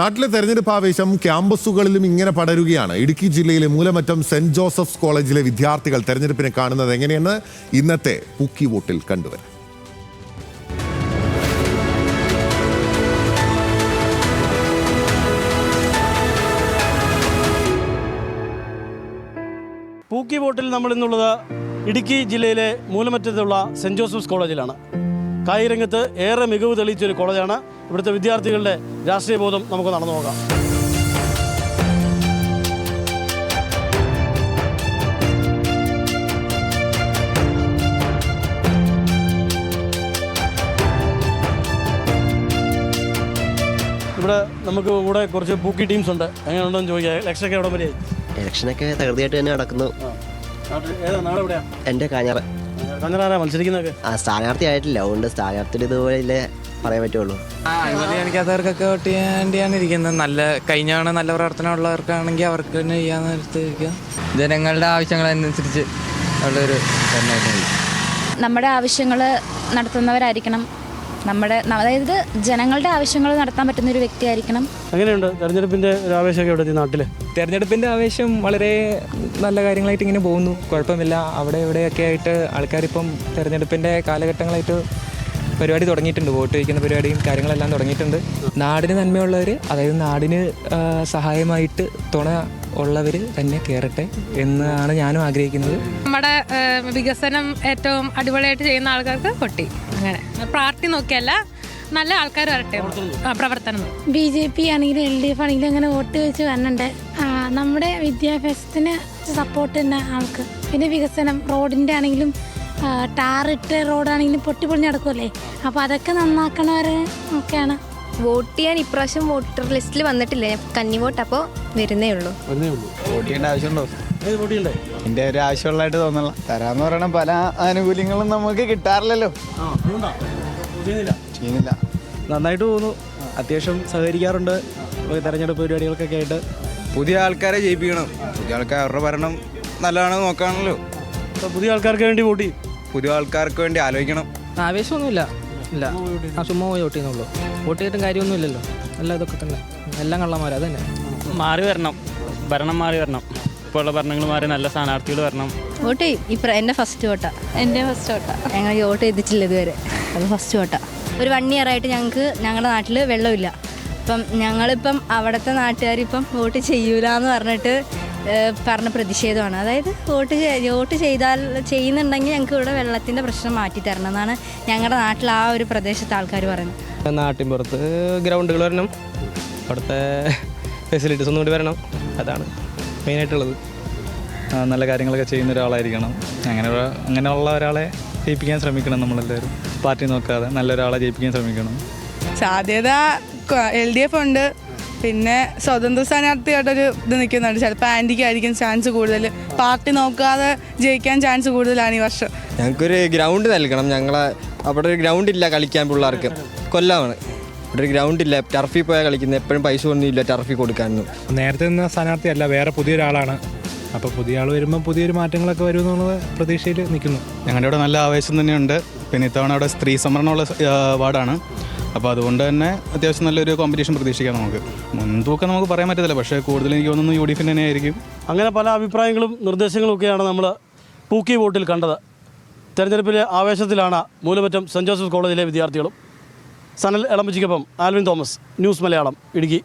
നാട്ടിലെ തെരഞ്ഞെടുപ്പ് ആവേശം ക്യാമ്പസുകളിലും ഇങ്ങനെ പടരുകയാണ്. ഇടുക്കി ജില്ലയിലെ മൂലമറ്റം സെന്റ് ജോസഫ്സ് കോളേജിലെ വിദ്യാർത്ഥികൾ തെരഞ്ഞെടുപ്പിനെ കാണുന്നത് എങ്ങനെയെന്ന് ഇന്നത്തെ പുക്കി വോട്ടിൽ കണ്ടുവരാം. പൂക്കി വോട്ടിൽ നമ്മൾ ഇന്നുള്ളത് ഇടുക്കി ജില്ലയിലെ മൂലമറ്റത്തുള്ള സെന്റ് ജോസഫ്സ് കോളേജിലാണ്. കായികരംഗത്ത് ഏറെ മികവ് തെളിയിച്ച ഒരു കോളേജാണ്. ഇവിടുത്തെ വിദ്യാർത്ഥികളുടെ രാഷ്ട്രീയ ബോധം നമുക്ക് നടന്നു നോക്കാം ഇവിടെ നമുക്ക് കൂടെ കുറച്ച് പൂക്കി ടീംസ് ഉണ്ട്. എങ്ങനെയുണ്ടെന്ന് ചോദിക്കാം. ഇലക്ഷനൊക്കെ എവിടെ വരെയായി ഇലക്ഷനൊക്കെ തകൃതിയായിട്ട് തന്നെ നടക്കുന്നു. എന്റെ കാഞ്ഞാറ്. ആ സ്ഥാനാർത്ഥി ആയിട്ടില്ല. അതുകൊണ്ട് സ്ഥാനാർത്ഥി ഇതുപോലെ ഇല്ലേ പറയാൻ പറ്റുള്ളൂ. ആ അനുമതി കാണിക്കാത്തവർക്കൊക്കെ വോട്ട് ചെയ്യാൻ വേണ്ടിയാണ് ഇരിക്കുന്നത്. നല്ല കഴിഞ്ഞ തവണ നല്ല പ്രവർത്തനം ഉള്ളവർക്കാണെങ്കിൽ അവർക്ക് തന്നെ ചെയ്യാന്ന് എടുത്തിരിക്കുക ജനങ്ങളുടെ ആവശ്യങ്ങളനുസരിച്ച് ഉള്ളൊരു ഭരണമായിട്ട് നമ്മുടെ ആവശ്യങ്ങൾ നടത്തുന്നവരായിരിക്കണം. നമ്മുടെ അതായത് ജനങ്ങളുടെ ആവശ്യങ്ങൾ നടത്താൻ പറ്റുന്ന ഒരു വ്യക്തി ആയിരിക്കണം അങ്ങനെയുണ്ട് തെരഞ്ഞെടുപ്പിന്റെ ഒരു ആവേശമൊക്കെ ഇവിടെ നാട്ടിൽ? തെരഞ്ഞെടുപ്പിന്റെ ആവേശം വളരെ നല്ല കാര്യങ്ങളായിട്ട് ഇങ്ങനെ പോകുന്നു. കുഴപ്പമില്ല. അവിടെ ഇവിടെയൊക്കെ ആയിട്ട് ആൾക്കാരിപ്പം തെരഞ്ഞെടുപ്പിന്റെ കാലഘട്ടങ്ങളായിട്ട് പരിപാടി തുടങ്ങിയിട്ടുണ്ട്. വോട്ട് ചോദിക്കുന്ന പരിപാടിയും കാര്യങ്ങളെല്ലാം തുടങ്ങിയിട്ടുണ്ട്. നാടിന് നന്മയുള്ളവർ അതായത് നാടിന് സഹായമായിട്ട് തുണ ഉള്ളവർ തന്നെ കയറട്ടെ എന്നാണ് ഞാനും ആഗ്രഹിക്കുന്നത്. നമ്മുടെ വികസനം ഏറ്റവും അടിപൊളിയായിട്ട് ചെയ്യുന്ന ആൾക്കാർക്ക് പൊട്ടി അങ്ങനെ. പാർട്ടി നോക്കിയല്ല നല്ല ആൾക്കാർ വരട്ടെ ആ, പ്രവർത്തനം. ബി ജെ പി ആണെങ്കിലും എൽ ഡി എഫ് ആണെങ്കിലും അങ്ങനെ വോട്ട് വെച്ച് വരണുണ്ട്. ആ, നമ്മുടെ വിദ്യാഭ്യാസത്തിന് സപ്പോർട്ട് തന്നെ ആൾക്ക്. പിന്നെ വികസനം റോഡിന്റെ ആണെങ്കിലും ആ, ടാറിട്ട് റോഡാണെങ്കിലും പൊട്ടിപ്പൊളിഞ്ഞ് നടക്കുമല്ലേ അപ്പോൾ അതൊക്കെ നന്നാക്കണവർ ഒക്കെയാണ്. വോട്ട് ചെയ്യാൻ ഇപ്രാവശ്യം വോട്ടർ ലിസ്റ്റിൽ വന്നിട്ടില്ല. കന്നി വോട്ട് അപ്പോ വരുന്നേ ഉള്ളൂ. വരുന്നേ ഉള്ളൂ. വോട്ട് ചെയ്യേണ്ട ആവശ്യമുണ്ടോ? എന്റെ ഒരു ആവശ്യമുള്ളതായിട്ട് തോന്നല തരാന്ന് പറയണ പല ആനുകൂല്യങ്ങളും നമുക്ക് കിട്ടാറില്ലല്ലോ. ചെയ്യുന്നില്ല. ചെയ്യുന്നില്ല. നന്നായിട്ട് തോന്നുന്നു അത്യാവശ്യം സഹകരിക്കാറുണ്ട്. തെരഞ്ഞെടുപ്പ് പരിപാടികൾക്കൊക്കെ ആയിട്ട്. പുതിയ ആൾക്കാരെ ജയിപ്പിക്കണം. പുതിയ ആൾക്കാർ അവരുടെ ഭരണം നല്ലതാണെന്ന് നോക്കാണല്ലോ. പുതിയ ആൾക്കാർക്ക് വേണ്ടി വോട്ട് ചെയ്യും. പുതിയ ആൾക്കാർക്ക് വേണ്ടി ആലോചിക്കണം. ആവേശമൊന്നുമില്ല. ഇല്ല. ആ ചുമ്മാ പോയി വോട്ട് ചെയ്യുന്നുള്ളൂ. വോട്ട് ചെയ്തിട്ടും കാര്യമൊന്നും ഇല്ലല്ലോ അല്ല ഇതൊക്കെ തന്നെ. എല്ലാം കള്ളന്മാരാ അത് തന്നെ. മാറി വരണം. ഭരണം മാറി വരണം. ഇപ്പോൾ ഉള്ള ഭരണങ്ങൾ മാറി നല്ല സ്ഥാനാർത്ഥികൾ വരണം. വോട്ട് ചെയ്യും. ഇപ്ര എന്റെ ഫസ്റ്റ് വോട്ടാ. എന്റെ ഫസ്റ്റ് വോട്ടാ. ഞങ്ങൾ വോട്ട് ചെയ്തിട്ടില്ല ഇതുവരെ. അത് ഫസ്റ്റ് വോട്ടാ. ഒരു വൺ ഇയർ ആയിട്ട് ഞങ്ങൾക്ക് ഞങ്ങളുടെ നാട്ടിൽ വെള്ളമില്ല. അപ്പം ഞങ്ങളിപ്പം അവിടുത്തെ നാട്ടുകാരിപ്പം വോട്ട് ചെയ്യൂല എന്ന് പറഞ്ഞിട്ട് പറഞ്ഞ പ്രതിഷേധമാണ്. അതായത് വോട്ട് വോട്ട് ചെയ്താൽ ചെയ്യുന്നുണ്ടെങ്കിൽ ഞങ്ങൾക്ക് ഇവിടെ വെള്ളത്തിന്റെ പ്രശ്നം മാറ്റി തരണം എന്നാണ് ഞങ്ങളുടെ നാട്ടിൽ ആ ഒരു പ്രദേശത്തെ ആൾക്കാർ പറയുന്നത്. നാട്ടിൻപുറത്ത് ഗ്രൗണ്ടുകൾ വരണം. അവിടുത്തെ ഫെസിലിറ്റീസ് ഒന്നും കൂടി വരണം. അതാണ് മെയിനായിട്ടുള്ളത്. നല്ല കാര്യങ്ങളൊക്കെ ചെയ്യുന്ന ഒരാളായിരിക്കണം. അങ്ങനെ അങ്ങനെയുള്ള ഒരാളെ ജയിപ്പിക്കാൻ ശ്രമിക്കണം നമ്മളെല്ലാവരും. പാർട്ടി നോക്കാതെ നല്ലൊരാളെ ജയിപ്പിക്കാൻ ശ്രമിക്കണം. സാധ്യത എൽ ഡി എഫ് ഉണ്ട്. പിന്നെ സ്വതന്ത്ര സ്ഥാനാർത്ഥിയായിട്ടൊരു ഇത് നിൽക്കുന്നുണ്ട്. ചിലപ്പോൾ ആന്റിക്ക് ആയിരിക്കും ചാൻസ് കൂടുതൽ പാർട്ടി നോക്കാതെ ജയിക്കാൻ ചാൻസ് കൂടുതലാണ് ഈ വർഷം. ഞങ്ങൾക്കൊരു ഗ്രൗണ്ട് നൽകണം. ഞങ്ങളെ അവിടെ ഒരു ഗ്രൗണ്ട് ഇല്ല കളിക്കാൻ പിള്ളേർക്ക്. കൊല്ലമാണ് ഇവിടെ ഒരു ഗ്രൗണ്ട് ഇല്ല. ടർഫിൽ പോയാൽ കളിക്കുന്നത്. എപ്പോഴും പൈസ ഒന്നും ഇല്ല ടർഫിൽ കൊടുക്കാനൊന്നും. നേരത്തെ നിന്ന സ്ഥാനാർത്ഥിയല്ല വേറെ പുതിയൊരാളാണ് അപ്പോൾ പുതിയ ആൾ വരുമ്പോൾ പുതിയൊരു മാറ്റങ്ങളൊക്കെ വരും എന്നുള്ള പ്രതീക്ഷയിൽ നിൽക്കുന്നു. ഞങ്ങളുടെ ഇവിടെ നല്ല ആവേശം തന്നെയുണ്ട്. പിന്നെ ഇത്തവണ അവിടെ സ്ത്രീ സംവരണമുള്ള വാർഡാണ്. അപ്പോൾ അതുകൊണ്ട് തന്നെ അത്യാവശ്യം നല്ലൊരു കോമ്പറ്റീഷൻ പ്രതീക്ഷിക്കാം നമുക്ക്. മുൻതൂക്കം നമുക്ക് പറയാൻ പറ്റത്തില്ല പക്ഷേ കൂടുതൽ എനിക്ക് തോന്നുന്നു യു ഡി എഫിന്റെ തന്നെ ആയിരിക്കും. അങ്ങനെ പല അഭിപ്രായങ്ങളും നിർദ്ദേശങ്ങളും ഒക്കെയാണ് നമ്മൾ പൂക്കി വോട്ടിൽ കണ്ടത്. തെരഞ്ഞെടുപ്പിലെ ആവേശത്തിലാണ് മൂലമറ്റം സെന്റ് ജോസഫ് കോളേജിലെ വിദ്യാർത്ഥികളും. സനൽ എളമ്പച്ചിക്കൊപ്പം Alvin Thomas news Malayalam Idukki.